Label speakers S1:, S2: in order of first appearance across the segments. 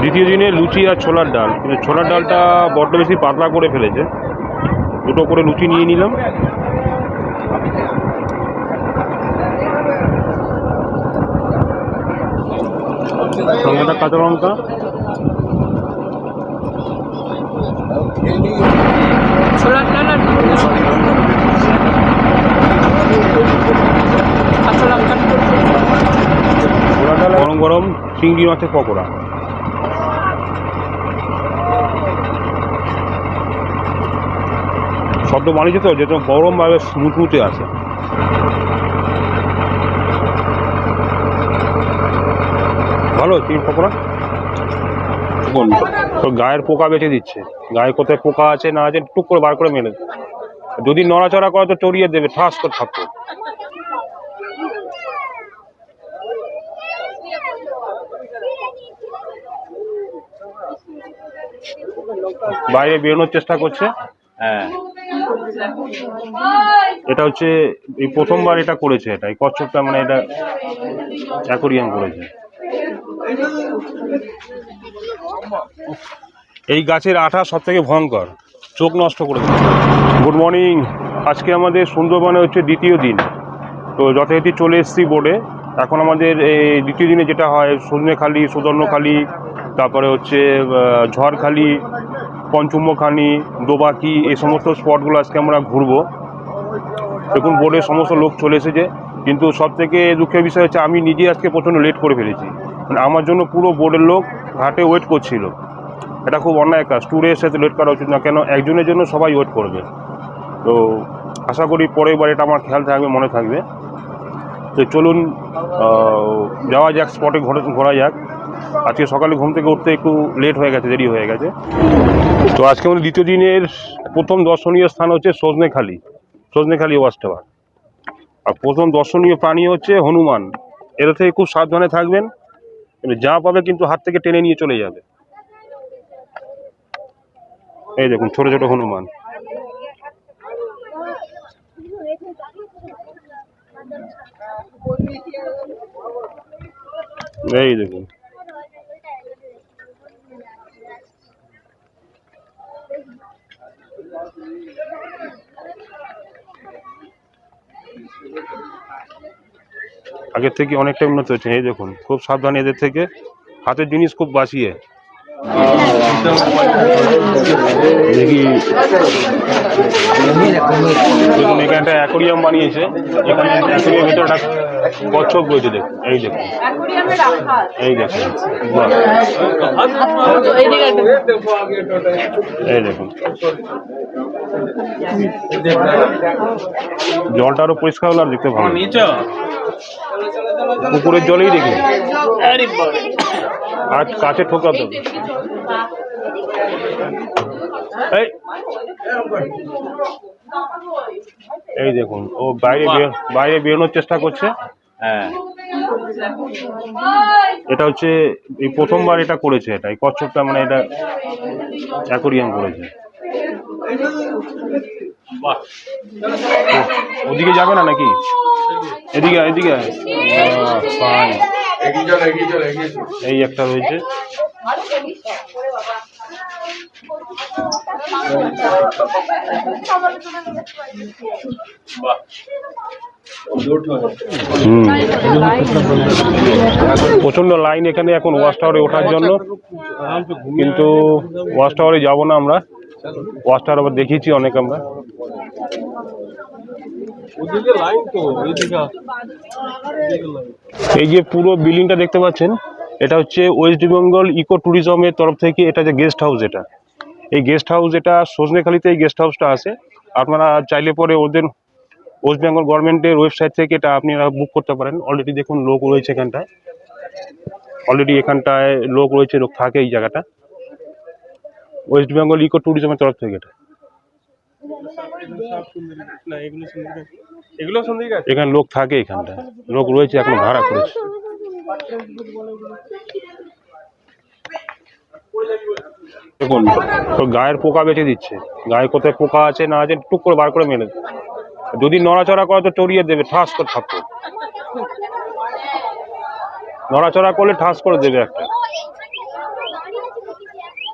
S1: দ্বিতীয় দিনে লুচি আর ছোলার ডাল। কিন্তু ছোলার ডালটা বড্ড বেশি পাতলা করে ফেলেছে। দুটো করে লুচি নিয়ে নিলাম। সঙ্গে একটা কাঁচা লঙ্কা।
S2: ছোলার ডাল আর কাঁচা লঙ্কা।
S1: ছোলার ডাল গরম গরম চিংড়ি মাছের পকোড়া। শব্দ বানিয়েছে তো যেটা গরম ভাবে স্মুথমুথে আছে। ভালো চিংড়ি পকোড়া তো গায়ের পোকা বেঁচে দিচ্ছে। গায়ে কোথায় পোকা আছে না আছে টুক করে বার করে মেরে দেবে। যদি নড়াচড়া করে তো চড়িয়ে দেবে ঠাস করে থাকতো বাইরে বেরোনোর চেষ্টা করছে।
S3: হ্যাঁ।
S1: এটা হচ্ছে, এই প্রথমবার এটা করেছে এটা, এই কচ্ছপটা মানে এটা অ্যাকোরিয়াম করেছে। এই গাছের আঠা সব থেকে ভয়ঙ্কর, চোখ নষ্ট করে গুড মর্নিং আজকে আমাদের সুন্দরবনে হচ্ছে দ্বিতীয় দিন। তো যথারীতি চলে এসেছি বোর্ডে এখন আমাদের এই দ্বিতীয় দিনে যেটা হয়, সজনেখালি সুদর্ণখালি তারপরে হচ্ছে ঝড়খালি পঞ্চমখানি, দোবাকি, এই সমস্ত স্পটগুলো আজকে আমরা ঘুরবো। দেখুন বোর্ডের সমস্ত লোক চলে এসেছে, কিন্তু সব থেকে দুঃখের বিষয় হচ্ছে, আমি নিজে আজকে প্রচণ্ড লেট করে ফেলেছি। মানে আমার জন্য পুরো বোর্ডের লোক ঘাটে ওয়েট করছিল। এটা খুব অন্যায় কাজ। ট্যুরে এসে লেট করা উচিত না, কেন? একজনের জন্য সবাই ওয়েট করবে। তো আশা করি পরের বার এটা আমার খেয়াল থাকবে, মনে থাকবে। তো চলুন যাওয়া যাক স্পটে ঘোরা যাক। আজকে সকালে ঘুম থেকে উঠতে একটু লেট হয়ে গেছে, দেরি হয়ে গেছে। তো আজকে আমাদের দ্বিতীয় দিনের প্রথম দর্শনীয় স্থান হচ্ছে সজনেখালি সজনেখালি ওয়াচ টাওয়ার আর প্রথম দর্শনীয় প্রাণী হচ্ছে হনুমান। এর থেকে খুব সাবধানে থাকবেন কিন্তু যা পাবে কিন্তু হাত থেকে টেনে নিয়ে চলে যাবে। এই দেখুন, ছোট ছোট হনুমান। এই দেখুন। আগের থেকে অনেকটা উন্নত হচ্ছে এই দেখুন খুব সাবধান এদের থেকে হাতের জিনিস খুব বাঁচিয়ে। দেখি। দেখুন এখানে একটা অ্যাকোরিয়াম বানিয়েছে। এখানে অ্যাকোরিয়াম ভিতরে একটা কচ্ছপ রয়েছে দেখুন। এই দেখুন। এই দেখুন। এই দেখুন। জলটা আরও পরিষ্কার হলো আর দেখতে ভালো। পুকুরের জলেই দেখি আর কাছে ঠোকাতে হবে এই। এই দেখুন ও বাইরে বাইরে বেরোনোর চেষ্টা করছে।
S3: হ্যাঁ।
S1: এটা হচ্ছে এই প্রথমবার এটা করেছে এটা। এই কচ্ছপটা মানে এটা অ্যাকোরিয়াম করেছে। ওদিকে যাবে না নাকি? এদিকে এদিকে। এই একটা রয়েছে। প্রচণ্ড লাইন এখানে এখন ওয়াচ টাওয়ারে ওঠার জন্য। কিন্তু ওয়াচ টাওয়ারে যাব না আমরা। ওয়াচ টাওয়ার আবার দেখিয়েছি অনেক আমরা। এই যে পুরো বিল্ডিংটা দেখতে পাচ্ছেন এটা হচ্ছে ওয়েস্ট বেঙ্গল ইকো ট্যুরিজমের তরফ থেকে এটা যে গেস্ট হাউস এটা। এই গেস্ট হাউস এটা সজনেখালিতে এই গেস্ট হাউসটা আছে। আপনারা চাইলে পরে ওদের ওয়েস্ট বেঙ্গল গভর্নমেন্টের ওয়েবসাইট থেকে এটা আপনারা বুক করতে পারেন। অলরেডি দেখুন লোক রয়েছে এখানটায়। অলরেডি এখানটায় লোক রয়েছে লোক থাকে এই জায়গাটা। ওয়েস্ট বেঙ্গল ইকো ট্যুরিজমের তরফ থেকে এটা। এখানে লোক থাকে এখানটায়। লোক রয়েছে, এখন ভাড়া করেছে। দেখুন, তো গায়ের পোকা বেঁচে দিচ্ছে। গায়ে কোথায় পোকা আছে না আছে, টুক করে বার করে দেবে। যদি নড়াচড়া করে তো চড়িয়ে দেবে, ঠাস করে থাকতো নড়াচড়া করলে ঠাস করে দেবে একটা।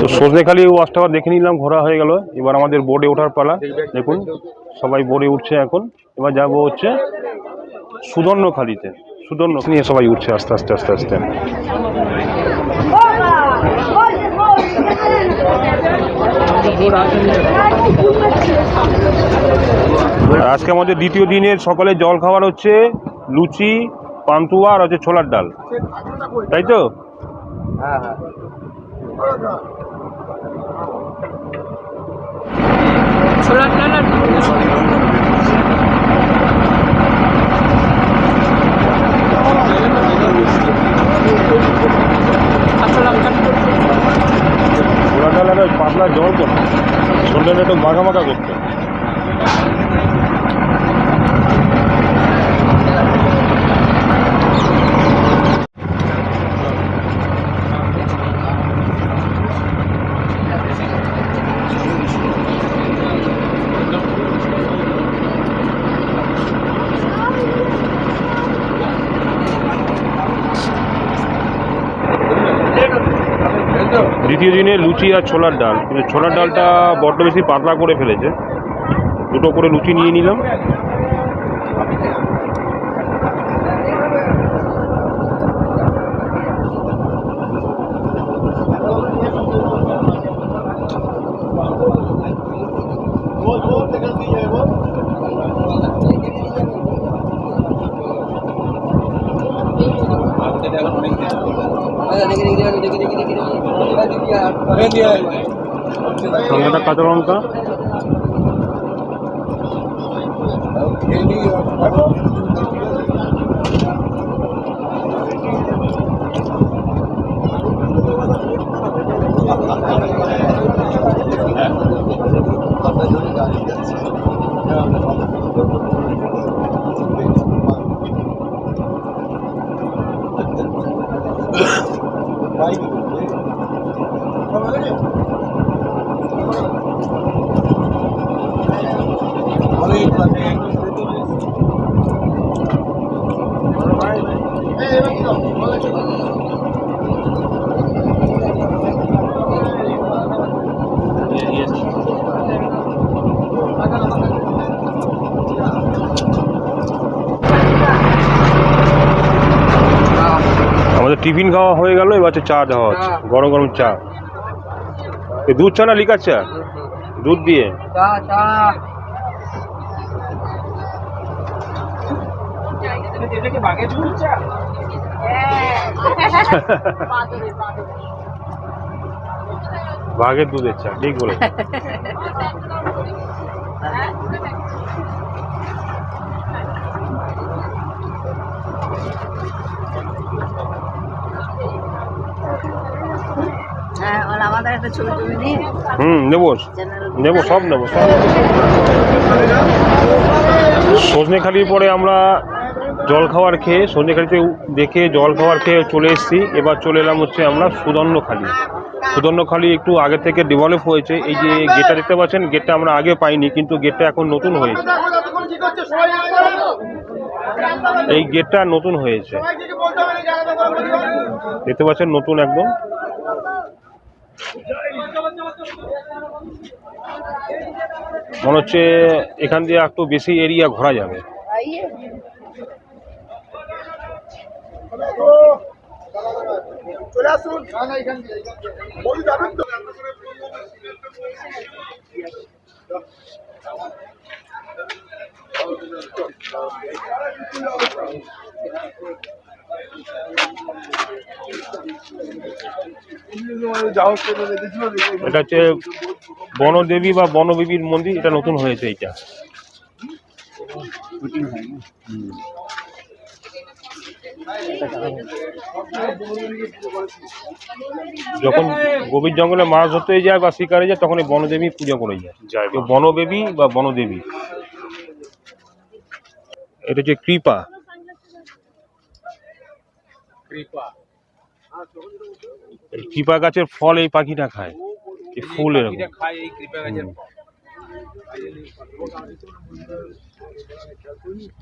S1: তো সজনেখালি ওয়াচ টাওয়ার দেখে নিলাম, ঘোরা হয়ে গেল। এবার আমাদের বোর্ডে ওঠার পালা। দেখুন, সবাই বোর্ডে উঠছে এখন। এবার যাব হচ্ছে সুদর্ণখালিতে। সুদর্ণ নিয়ে সবাই উঠছে আস্তে আস্তে আস্তে আস্তে। আজকে আমাদের দ্বিতীয় দিনের সকালে জল খাবার হচ্ছে লুচি, পান্তুয়া আর হচ্ছে ছোলার ডাল। তাই তো?
S2: ছোলার ডাল আর লুচি। কাঁচা লঙ্কা
S1: পাতলা জল তো। সন্ধ্যে একটু মাখা মাখা করতে দ্বিতীয় দিনে লুচি আর ছোলার ডাল কিন্তু ছোলার ডালটা বড্ড বেশি পাতলা করে ফেলেছে দুটো করে লুচি নিয়ে নিলাম সঙ্গেটা কাঁচা লঙ্কা টিফিন খাওয়া হয়ে গেল এবার হচ্ছে চা দেওয়া হচ্ছে গরম গরম চা। দুধ চা না লিকার চা দুধ দিয়ে? বাঘের দুধের চা ঠিক বলে
S3: হ্যাঁ আর আমাদের একটা ছবি টবি নিয়ে
S1: হুম নেব। নেব সব নেব সব। সজনেখালির পরে আমরা জল খাবার খেয়ে সজনেখালিতে দেখে জল খাবার খেয়ে চলে এসেছি। এবার চলে এলাম হচ্ছে আমরা সুদর্ণখালি সুদর্ণখালি একটু আগে থেকে ডেভেলপ হয়েছে। এই যে গেটটা দেখতে পাচ্ছেন গেটটা আমরা আগে পাইনি কিন্তু গেটটা এখন নতুন হয়েছে। এই গেটটা নতুন হয়েছে। দেখতে পাচ্ছেন নতুন একদম। মনে হচ্ছে এখান দিয়ে একটু বেশি এরিয়া ঘোরা যাবে। এটা হচ্ছে বনদেবী বা বনদেবীর মন্দির এটা নতুন হয়েছে এইটা। যখন গভীর জঙ্গলে মাছ ধরতে যায় বা শিকারে যায় তখন এই বনদেবী পূজা করে যায়। বনদেবী বা বনদেবী। এটা হচ্ছে কৃপা। কৃপা। গাছের ফল এই পাখিটা খায়। এই ফুল এরকম।
S4: খায় এই কৃপা গাছের
S1: হুম।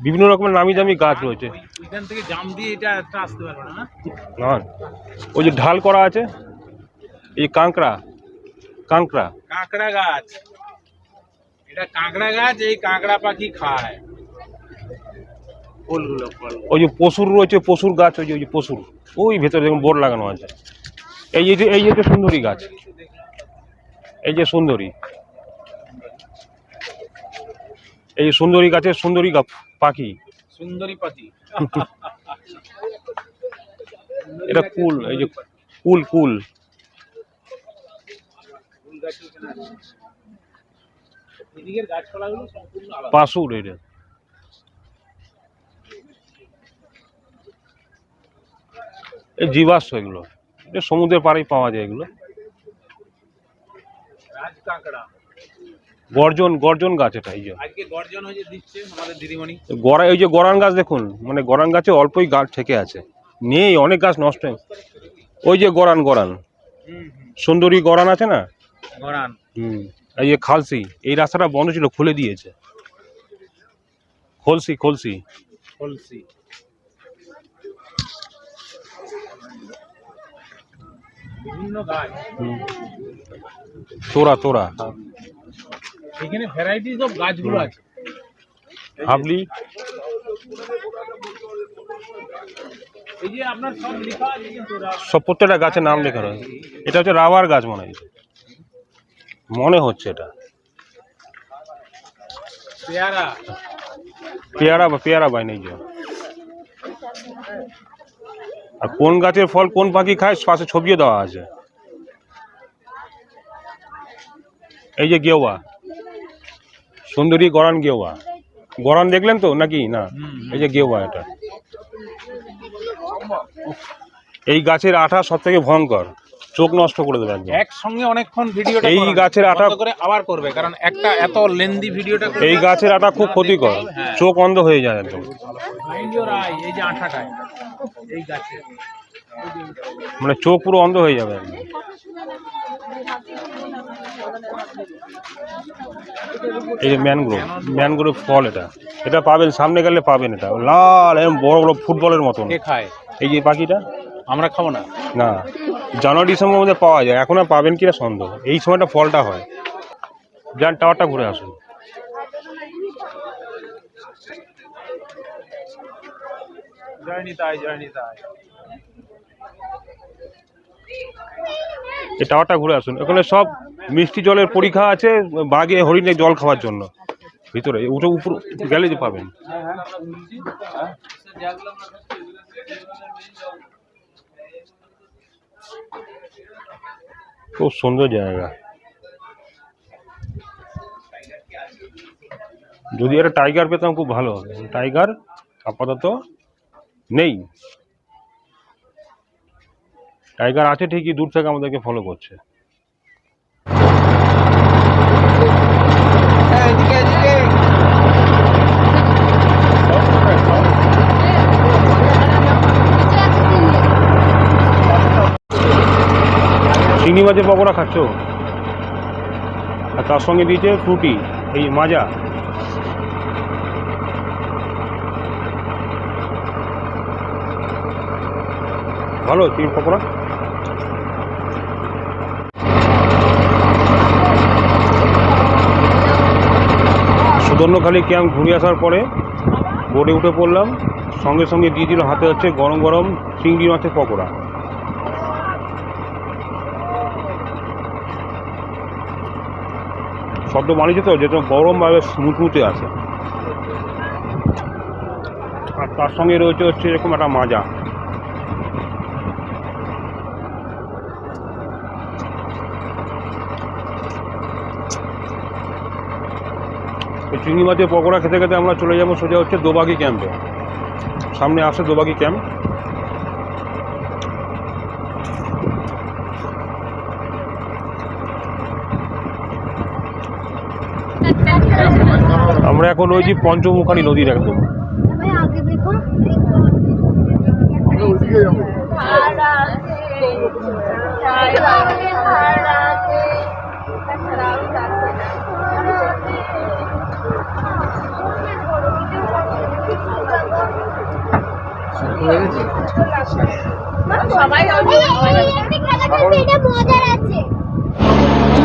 S1: বিভিন্ন রকমের নামি দামি গাছ রয়েছে।
S4: ওইখান থেকে জাম দিয়ে এটা একটা আসতে পারবে না না?
S1: না। ওই যে ঢাল করা আছে এই কাঁকড়া কাঁকড়া।
S4: কাঁকড়া গাছ। এটা কাঁকড়া গাছ এই কাঁকড়া পাখি খায়। ফুলগুলো
S1: ওই যে পশুর রয়েছে পশুর গাছ ওই যে ওই যে পশুর। ওই ভেতরে দেখুন বোর্ড লাগানো আছে। এই যে এই যে সুন্দরী গাছ। এই যে সুন্দরী। এই যে সুন্দরী গাছের সুন্দরী গা- পাখি।
S4: সুন্দরী পাখি।
S1: এটা কুল এই যে কুল কুল।
S4: ফুল গাছ এখানে আছে। এদিকের গাছপালাগুলো সম্পূর্ণ আলাদা
S1: পাশুর এটা এই জীবাশ্ম এগুলো। এটা সমুদ্রের পাড়েই পাওয়া যায় এগুলো। গর্জন গর্জন গাছ এটা এই যে। গড়া ওই যে গরান গাছ দেখুন মানে গরান গাছে অল্পই গাছ থেকে আছে। নেই অনেক গাছ নষ্ট ওই যে গরান গরান। সুন্দরী গরান আছে না?
S4: গরান।
S1: হুম এই যে খালসি এই রাস্তাটা বন্ধ ছিল খুলে দিয়েছে। খলসি খলসি।
S4: কলসি বিভিন্ন গাছ
S1: হুম। তোরা তোরা।
S4: এখানে ভ্যারাইটিস অফ গাছগুলো আছে।
S1: হাবলি।
S4: সব
S1: প্রত্যেকটা গাছের নাম লেখা রয়েছে। এটা হচ্ছে রাবার গাছ মনে হয়। মনে হচ্ছে এটা।
S4: পেয়ারা।
S1: পেয়ারা বা পেয়ারা বাই নেই যে। আর কোন গাছের ফল কোন পাখি খায় পাশে ছবিও দেওয়া আছে। এই যে গেওয়া। সুন্দরী গরান গেওয়া। গরান দেখলেন তো নাকি? না। এই যে গেওয়া এটা। এই গাছের আঠা সব থেকে ভয়ঙ্কর। চোখ নষ্ট করে দেবে একদম।
S4: একসঙ্গে অনেকক্ষণ ভিডিওটা
S1: এই গাছের আটা-
S4: করে আবার করবে কারণ একটা এত লেন্দি ভিডিওটা
S1: এই গাছের আটা খুব ক্ষতিকর।
S4: হ্যাঁ।
S1: চোখ অন্ধ হয়ে যায় একদম।
S4: এই যে আঠাটায় এই গাছে।
S1: মানে চোখ পুরো অন্ধ হয়ে যাবে এই যে ম্যানগ্রোভ ম্যানগ্রোভ ফল এটা। এটা পাবেন সামনে গেলে পাবেন এটা। লাল এরকম বড় বড় ফুটবলের মতন। এই যে পাখিটা
S4: আমরা খাব না।
S1: না। জানুয়ারি ডিসেম্বর মধ্যে পাওয়া যায়। এখন আর পাবেন কিনা সন্দেহ। এই সময়টা ফলটা হয়। যান টাওয়ারটা ঘুরে আসুন। এই টাওয়ারটা ঘুরে আসুন। এখানে সব মিষ্টি জলের পরীক্ষা আছে বাঘে হরিণে জল খাওয়ার জন্য। ভিতরে উঠে উপর গেলে যে পাবেন। খুব সুন্দর জায়গা। যদি একটা টাইগার পেতাম খুব ভালো হবে। টাইগার আপাতত নেই। টাইগার আছে ঠিকই, দূর থেকে আমাদেরকে ফলো করছে। মাছের পকোড়া খাচ্ছ? আর তার সঙ্গে দিয়েছে ফ্রুটি এই মাজা। ভালো চিংড়ি পকোড়া। সুদর্ণখালি ক্যাম্প ঘুরে আসার পরে বোটে উঠে পড়লাম। সঙ্গে সঙ্গে দিয়ে দিল হাতে হচ্ছে গরম গরম চিংড়ি মাছের পকোড়া। শব্দ বানিয়েছে তো যেটা গরমভাবে মুচমুচে আছে। আর তার সঙ্গে রয়েছে হচ্ছে এরকম একটা মাজা। চিংড়ি মাছের পকোড়া খেতে খেতে আমরা চলে যাব সোজা হচ্ছে দোবাগি ক্যাম্পে সামনে আসে দোবাগি ক্যাম্প আমরা এখন ওই যে পঞ্চমুখানি নদীর একদম।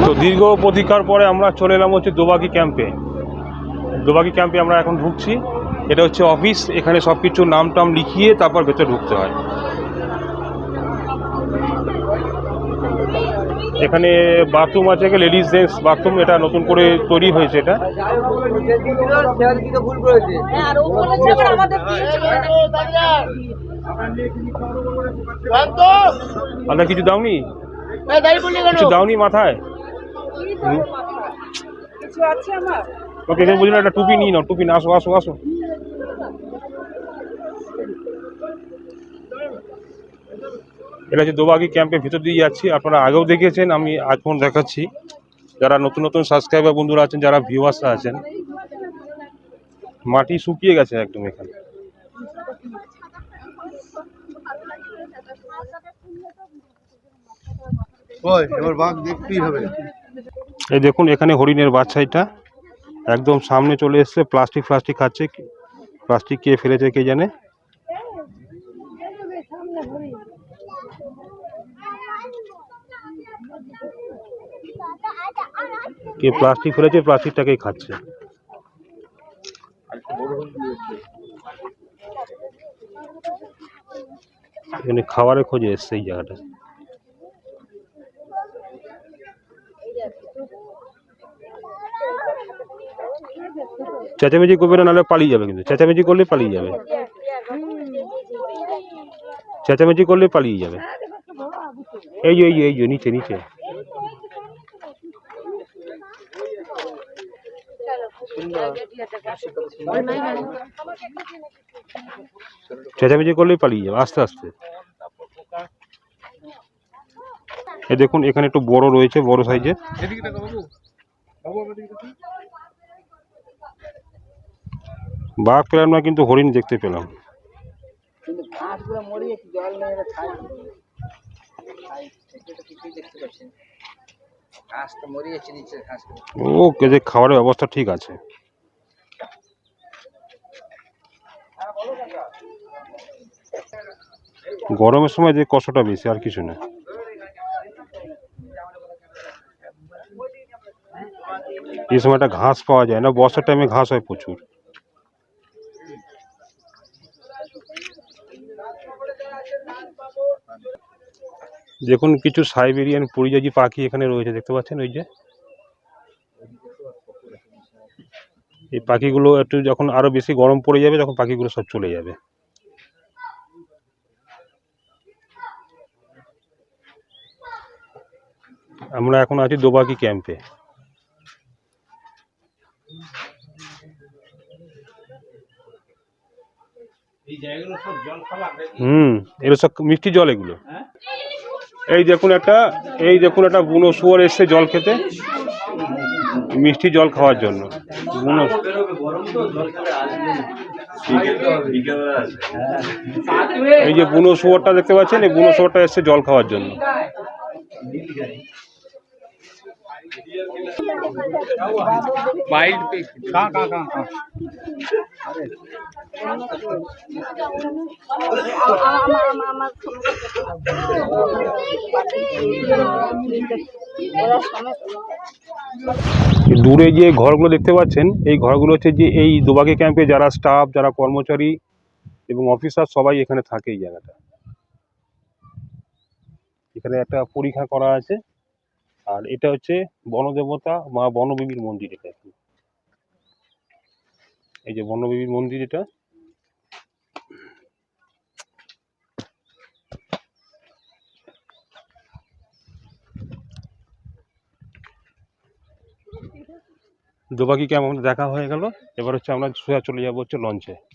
S1: তো দীর্ঘ প্রতীক্ষার পরে আমরা চলে এলাম হচ্ছে দোবাগি ক্যাম্পে দোবাগি ক্যাম্পে আমরা এখন ঢুকছি। এটা হচ্ছে অফিস এখানে সব কিছু নাম টাম লিখিয়ে তারপর ভেতরে ঢুকতে হয়। এখানে বাথরুম আছে লেডিস জেন্টস বাথরুম এটা নতুন করে তৈরি হয়েছে এটা। আপনার কিছু দাওনি? কিছু দাওনি মাথায়? হুম? ওকে এখানে বুঝলেন একটা টুপি নিয়ে নাও টুপি না আসো আসো আসো এটা হচ্ছে দোবাগি ক্যাম্পের ভিতর দিয়ে যাচ্ছি। আপনারা আগেও দেখেছেন আমি এখন দেখাচ্ছি। যারা নতুন নতুন সাবস্ক্রাইবার বন্ধুরা আছেন যারা ভিউয়ার্সরা আছেন মাটি শুকিয়ে গেছে একদম এখানে।
S5: এবার বাঘ দেখতেই হবে।
S1: এই দেখুন এখানে হরিণের বাচ্চা এটা। একদম সামনে চলে এসছে প্লাস্টিক প্লাস্টিক খাচ্ছে। প্লাস্টিক কে ফেলেছে কে জানে? কে প্লাস্টিক ফেলেছে প্লাস্টিকটাকেই খাচ্ছে। এখানে খাবারের খোঁজে এসছে এই জায়গাটা চেঁচামেচি করবে না, নাহলে পালিয়ে যাবে কিন্তু। চেঁচামেচি করলে পালিয়ে যাবে। চেঁচামেচি করলে পালিয়ে যাবে। এই এই যে নিচে নিচে। চেঁচামেচি করলেই পালিয়ে যাবে, আস্তে আস্তে। এই দেখুন, এখানে একটু বড় রয়েছে, বড় সাইজের
S4: এদিকে দেখো বাবু বাবু আমার দিকে দেখো।
S1: বাঘ পেলাম না কিন্তু হরিণ দেখতে পেলাম। ও যে খাবারের অবস্থা ঠিক আছে। গরমের সময় যে কষ্টটা বেশি আর কিছু না। এই সময়টা ঘাস পাওয়া যায় না বর্ষার টাইমে ঘাস হয় প্রচুর। দেখুন, কিছু সাইবেরিয়ান পরিযায়ী পাখি এখানে রয়েছে, দেখতে পাচ্ছেন ওই যে? এই পাখিগুলো একটু যখন আরও বেশি গরম পড়ে যাবে, তখন পাখিগুলো সব চলে যাবে। আমরা এখন আছি দোবাকি ক্যাম্পে
S4: এই জায়গাগুলো সব জল খাবার নাকি?
S1: হুম এগুলো সব মিষ্টি জল এগুলো।
S4: হ্যাঁ?
S1: এই দেখুন একটা এই দেখুন একটা বুনো শুয়োর এসছে জল খেতে। মিষ্টি জল খাওয়ার জন্য। বুনো। এই যে বুনো শুয়োরটা দেখতে পাচ্ছেন? এই বুনো শুয়োরটা এসছে জল খাওয়ার জন্য।
S4: वाइल्ड पे कहाँ कहाँ कहाँ कहाँ
S1: এই দূরে যে ঘরগুলো দেখতে পাচ্ছেন এই ঘরগুলো হচ্ছে যে এই দুবাগে ক্যাম্পে যারা স্টাফ যারা কর্মচারী এবং অফিসার সবাই এখানে থাকে এই জায়গাটা এখানে একটা পরীক্ষা করা আছে আর এটা হচ্ছে বনদেবতা মা বনবিবির মন্দির এটা। এই যে বনবিবির মন্দির এটা। দুবাকি আমাদের দেখা হয়ে গেল? এবার হচ্ছে আমরা সোজা চলে যাব হচ্ছে লঞ্চে।